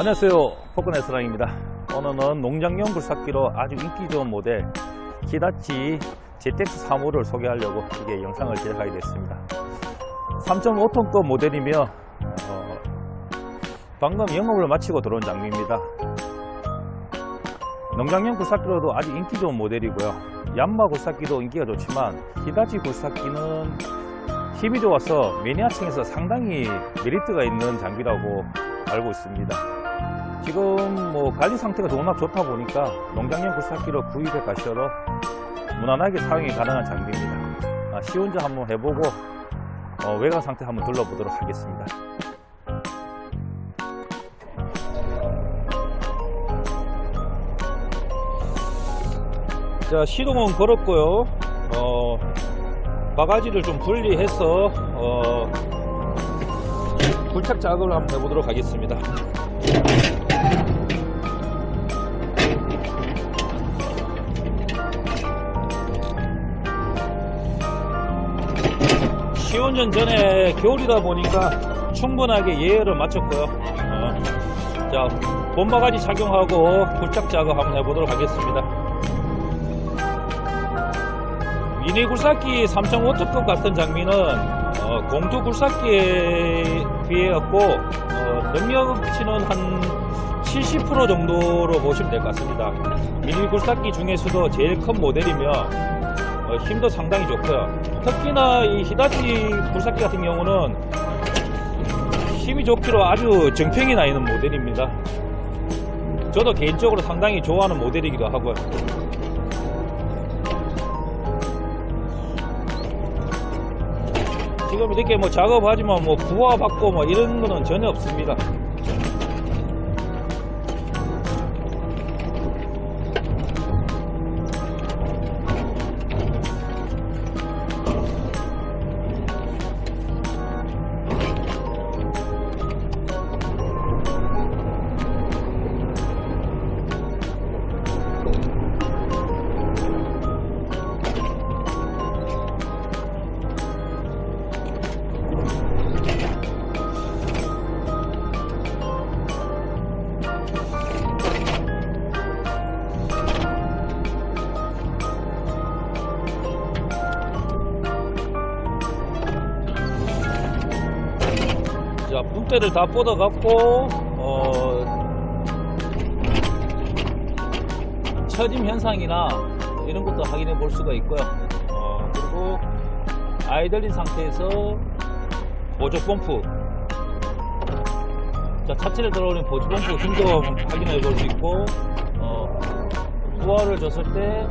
안녕하세요. 포크넷 사랑입니다. 오늘은 농장용 굴삭기로 아주 인기 좋은 모델 히다치 ZX35를 소개하려고 이게 영상을 제작하게 됐습니다. 3.5톤급 모델이며 어, 방금 영업을 마치고 들어온 장비입니다. 농장용 굴삭기로도 아주 인기 좋은 모델이고요. 얀마 굴삭기도 인기가 좋지만 히다치 굴삭기는 힘이 좋아서 매니아층에서 상당히 메리트가 있는 장비라고 알고 있습니다. 지금 뭐 관리 상태가 워낙 좋다 보니까 농장용 굴삭기로 구입해 가셔도 무난하게 사용이 가능한 장비입니다. 아, 시운전 한번 해보고 어, 외관 상태 한번 둘러보도록 하겠습니다. 자 시동은 걸었고요. 어, 바가지를 좀 분리해서 어, 굴착 작업을 한번 해보도록 하겠습니다. 시운전 전에 겨울이다 보니까 충분하게 예열을 마쳤고요. 어, 자, 본바가지 착용하고 굴착 작업 한번 해보도록 하겠습니다. 미니 굴삭기 3.5특급 같은 장비는 어, 공투 굴삭기에 비해갖고 어, 능력치는 한 70% 정도로 보시면 될 것 같습니다. 미니 굴삭기 중에서도 제일 큰 모델이며 어, 힘도 상당히 좋고요. 특히나 이 히다치 굴삭기 같은 경우는 힘이 좋기로 아주 정평이 나 있는 모델입니다. 저도 개인적으로 상당히 좋아하는 모델이기도 하고요. 지금 이렇게 뭐 작업하지만 뭐 부하 받고 뭐 이런 거는 전혀 없습니다. 자, 분대를 다 뻗어갖고, 어, 처짐 현상이나 이런 것도 확인해 볼 수가 있고요. 어, 그리고 아이들린 상태에서 보조 펌프. 자, 차체를 들어오는 보조 펌프 힘도 확인해 볼 수 있고, 어, 부하를 줬을 때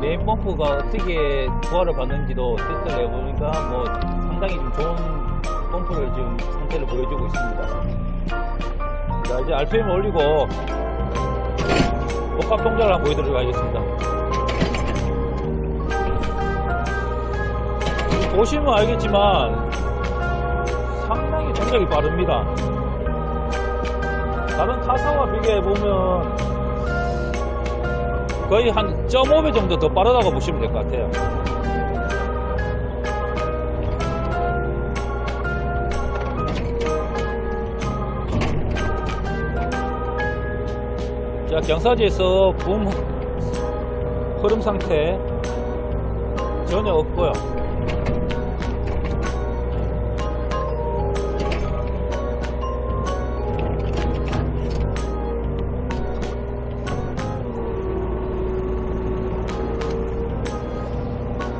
메인 펌프가 어떻게 부하를 받는지도 테스트를 해보니까 뭐 상당히 좀 좋은 펌프를 지금 상태를 보여주고 있습니다. 자 이제 RPM 올리고 복합 동작을 한번 보여드리도록 하겠습니다. 보시면 알겠지만 상당히 동작이 빠릅니다. 다른 타사와 비교해보면 거의 한 0.5배 정도 더 빠르다고 보시면 될 것 같아요. 자, 경사지에서 붐 흐름 상태 전혀 없고요.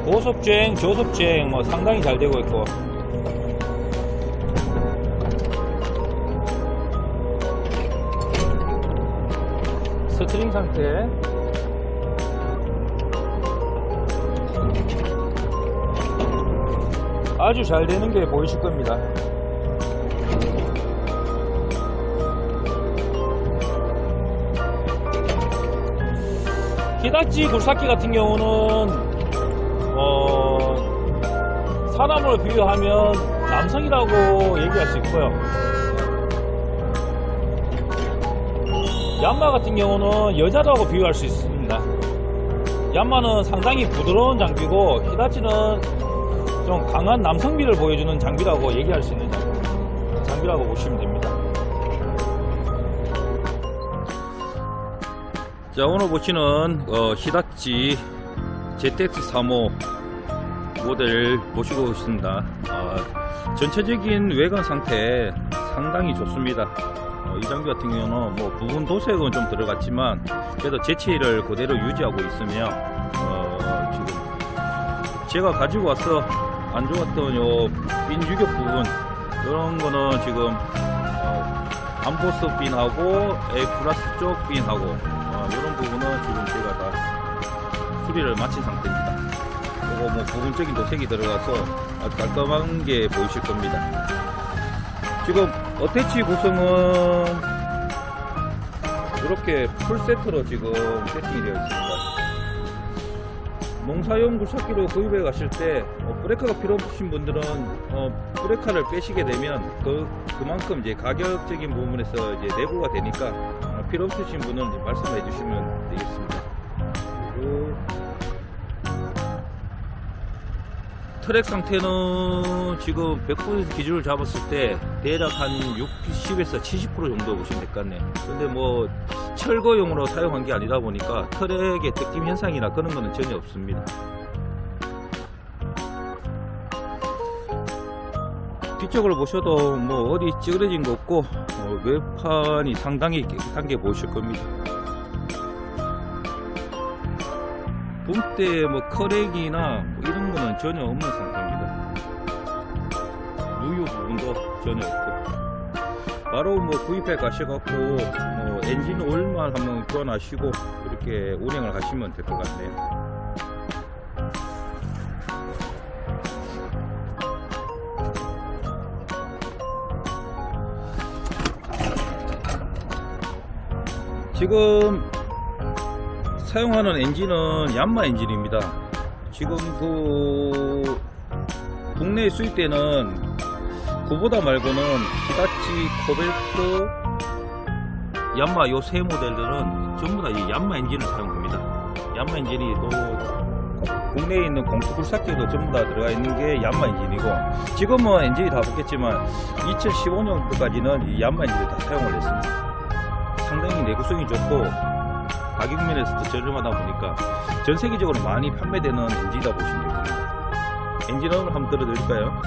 고속주행, 조속주행 뭐 상당히 잘 되고 있고 스트링 상태 아주 잘 되는 게 보이실 겁니다. 히다치 굴삭기 같은 경우는 어, 사람으로 비유하면 남성이라고 얘기할 수 있고요. 얀마 같은 경우는 여자라고 비유할 수 있습니다. 얀마는 상당히 부드러운 장비고 히다치는 좀 강한 남성미를 보여주는 장비라고 얘기할 수 있는 장- 장비라고 보시면 됩니다. 자 오늘 보시는 어, 히다치 ZX35 모델 모시고 있습니다. 어, 전체적인 외관 상태 상당히 좋습니다. 어, 이 장비 같은 경우는 뭐 부분 도색은 좀 들어갔지만 그래도 재치를 그대로 유지하고 있으며 어, 지금 제가 가지고 와서 안 좋았던 요빈 유격 부분 이런 거는 지금 어, 암보스 빈하고 A 플러스 쪽 빈하고 어, 이런 부분은 지금 제가 다 수리를 마친 상태입니다. 그리고 뭐 부분적인 도색이 들어가서 깔끔한 게 보이실 겁니다. 지금 어태치 구성은 이렇게 풀 세트로 지금 세팅이 되어 있습니다. 농사용 굴삭기로 구입해 가실 때 어, 브레이크가 필요 없으신 분들은 어, 브레이크를 빼시게 되면 그 그만큼 이제 가격적인 부분에서 이제 내고가 되니까 어, 필요 없으신 분은 말씀해 주시면 되겠습니다. 그리고 트랙 상태는 지금 100% 기준을 잡았을 때 대략 한 60에서 70% 정도 보시면 될 것 같네요. 근데 뭐 철거용으로 사용한 게 아니다 보니까 트랙의 특징 현상이나 그런 거는 전혀 없습니다. 뒤쪽을 보셔도 뭐 어디 찌그러진 거 없고 어, 외판이 상당히 깨끗한 게 보이실 겁니다. 붐대 뭐 커렉이나 뭐 이런 거는 전혀 없는 상태입니다. 누유 부분도 전혀 없고 바로 뭐 구입해 가셔갖고 뭐 엔진 오일만 한번 교환하시고 이렇게 운행을 하시면 될 것 같네요. 지금 사용하는 엔진은 얀마 엔진입니다. 지금 그 국내에 수입되는 그보다 말고는 히다치, 코벨트, 얀마 요 세 모델들은 전부 다 이 얀마 엔진을 사용합니다. 얀마 엔진이 또 국내에 있는 공투 굴삭기도 전부 다 들어가 있는 게 얀마 엔진이고 지금은 엔진이 다 바뀌었지만 2015년도까지는 이 얀마 엔진을 다 사용을 했습니다. 상당히 내구성이 좋고 가격 면에서도 저렴하다 보니까 전 세계적으로 많이 판매되는 엔진이다 보시면 됩니다. 엔진음을 한번 들어드릴까요?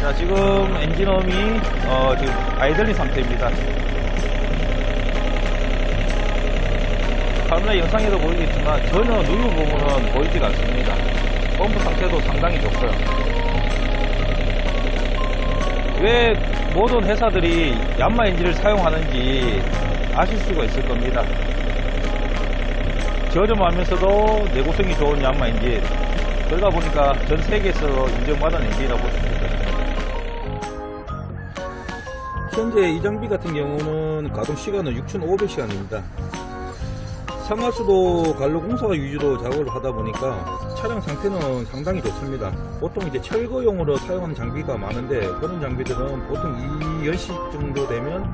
자, 지금 엔진음이 어, 지금 아이들린 상태입니다. 카메라 영상에도 보이겠지만 전혀 누유 부분은 보이지가 않습니다. 펌프 상태도 상당히 좋고요. 왜 모든 회사들이 얀마 엔진을 사용하는지 아실 수가 있을 겁니다. 저렴하면서도 내구성이 좋은 얀마 엔진. 그러다 보니까 전 세계에서 인정받은 엔진이라고 보시면 됩니다. 현재 이 장비 같은 경우는 가동 시간은 6,500시간입니다. 상하수도 갈로 공사가 위주로 작업을 하다 보니까 차량 상태는 상당히 좋습니다. 보통 이제 철거용으로 사용하는 장비가 많은데 그런 장비들은 보통 2연식 정도 되면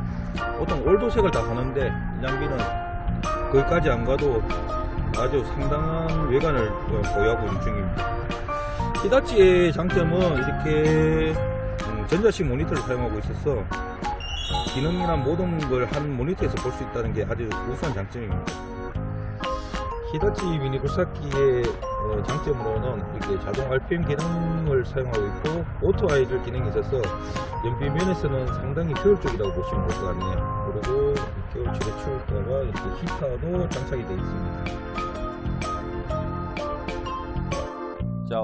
보통 올도색을 다 하는데 이 장비는 거기까지 안 가도 아주 상당한 외관을 어, 보유하고 있는 중입니다. 히다치의 장점은 이렇게 음, 전자식 모니터를 사용하고 있어서 기능이나 모든 걸 한 모니터에서 볼 수 있다는 게 아주 우수한 장점입니다. 히다치 미니 굴삭기의 어, 장점으로는 이렇게 자동 RPM 기능을 사용하고 있고 오토 아이들 기능이 있어서 연비 면에서는 상당히 효율적이라고 보시면 될 것 같네요. 그리고 겨울철에 추울까봐 이렇게 히터도 장착이 되어 있습니다. 자,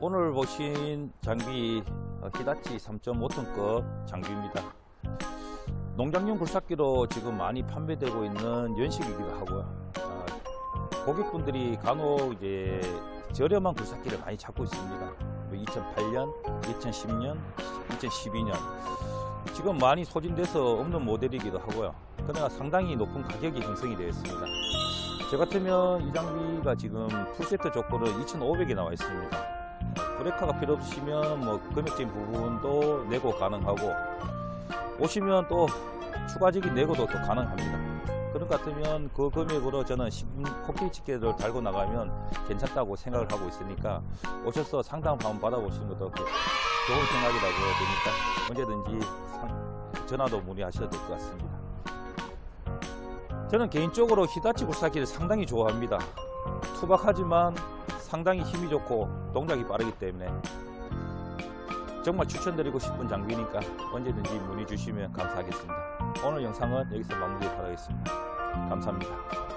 오늘 보신 장비 어, 히다치 3.5톤급 장비입니다. 농장용 굴삭기로 지금 많이 판매되고 있는 연식이기도 하고요. 아, 고객분들이 간혹 이제 저렴한 굴삭기를 많이 찾고 있습니다. 2008년, 2010년, 2012년 지금 많이 소진돼서 없는 모델이기도 하고요. 그러나 상당히 높은 가격이 형성이 되어 있습니다. 저 같으면 이 장비가 지금 풀세트 조건은 2,500에 나와 있습니다. 브레이크가 필요 없으시면 뭐 금액적인 부분도 내고 가능하고 오시면 또 추가적인 내고도 또 가능합니다. 그런 것 같으면 그 금액으로 저는 10분 코끼리 집게를 달고 나가면 괜찮다고 생각을 하고 있으니까 오셔서 상담 한번 받아보시는 것도 그- 좋은 생각이라고 되니까 언제든지 상- 전화도 문의하셔도 될 것 같습니다. 저는 개인적으로 히다치 굴삭기를 상당히 좋아합니다. 투박하지만 상당히 힘이 좋고 동작이 빠르기 때문에 정말 추천드리고 싶은 장비니까 언제든지 문의 주시면 감사하겠습니다. 오늘 영상은 여기서 마무리하겠습니다. 감사합니다.